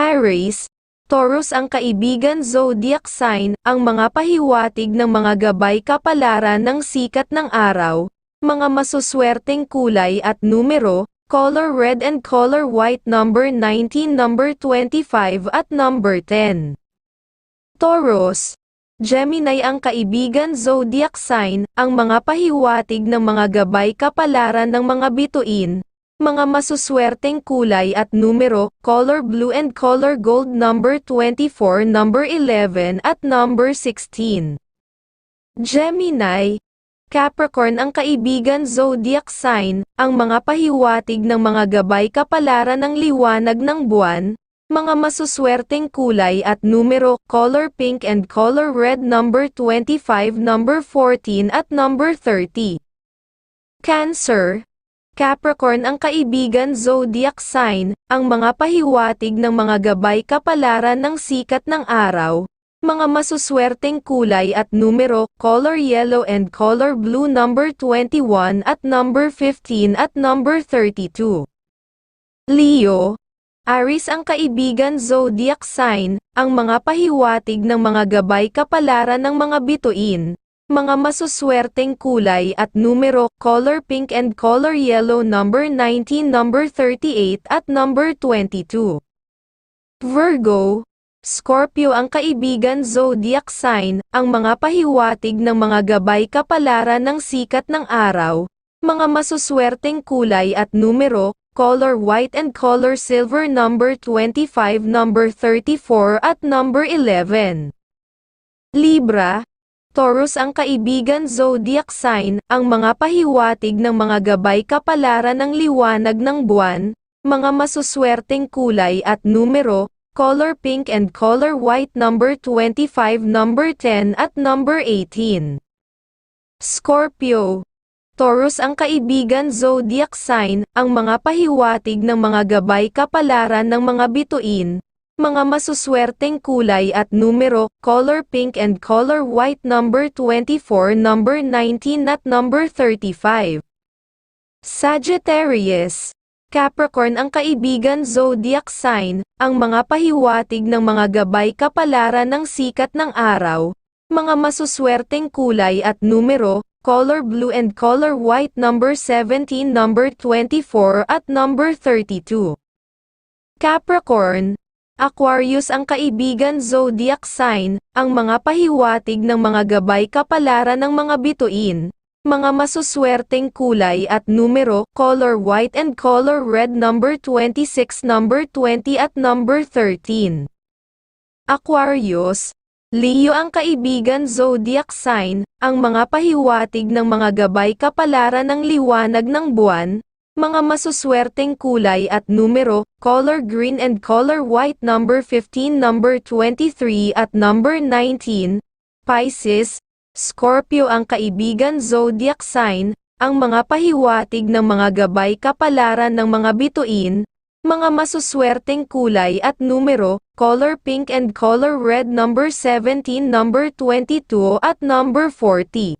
Aries, Taurus ang kaibigan zodiac sign, ang mga pahiwatig ng mga gabay kapalaran ng sikat ng araw, mga masuswerteng kulay at numero, color red and color white number 19 number 25 at number 10. Taurus, Gemini ang kaibigan zodiac sign, ang mga pahiwatig ng mga gabay kapalaran ng mga bituin, mga masuswerteng kulay at numero, color blue and color gold number 24, number 11 at number 16. Gemini, Capricorn ang kaibigan zodiac sign, ang mga pahiwatig ng mga gabay kapalaran ng liwanag ng buwan, mga masuswerteng kulay at numero, color pink and color red number 25, number 14 at number 30. Cancer, Capricorn ang kaibigan zodiac sign, ang mga pahiwatig ng mga gabay kapalaran ng sikat ng araw, mga masuswerteng kulay at numero, color yellow and color blue number 21 at number 15 at number 32. Leo, Aries ang kaibigan zodiac sign, ang mga pahiwatig ng mga gabay kapalaran ng mga bituin, mga masuswerteng kulay at numero, color pink and color yellow number 19, number 38 at number 22. Virgo, Scorpio ang kaibigan zodiac sign, ang mga pahiwatig ng mga gabay kapalaran ng sikat ng araw, mga masuswerteng kulay at numero, color white and color silver number 25, number 34 at number 11. Libra, Taurus ang kaibigan zodiac sign, ang mga pahiwatig ng mga gabay kapalaran ng liwanag ng buwan, mga masuswerteng kulay at numero, color pink and color white number 25, number 10 at number 18. Scorpio, Taurus ang kaibigan zodiac sign, ang mga pahiwatig ng mga gabay kapalaran ng mga bituin, mga masuswerteng kulay at numero, color pink and color white number 24, number 19 at number 35. Sagittarius, Capricorn ang kaibigan zodiac sign, ang mga pahiwatig ng mga gabay kapalaran ng sikat ng araw, mga masuswerteng kulay at numero, color blue and color white number 17, number 24 at number 32. Capricorn, Aquarius ang kaibigan zodiac sign, ang mga pahiwatig ng mga gabay kapalaran ng mga bituin, mga masuswerteng kulay at numero, color white and color red number 26, number 20 at number 13. Aquarius, Leo ang kaibigan zodiac sign, ang mga pahiwatig ng mga gabay kapalaran ng liwanag ng buwan, mga masuswerteng kulay at numero, color green and color white number 15, number 23 at number 19. Pisces, Scorpio ang kaibigan zodiac sign, ang mga pahiwatig ng mga gabay kapalaran ng mga bituin, mga masuswerteng kulay at numero, color pink and color red number 17, number 22 at number 40.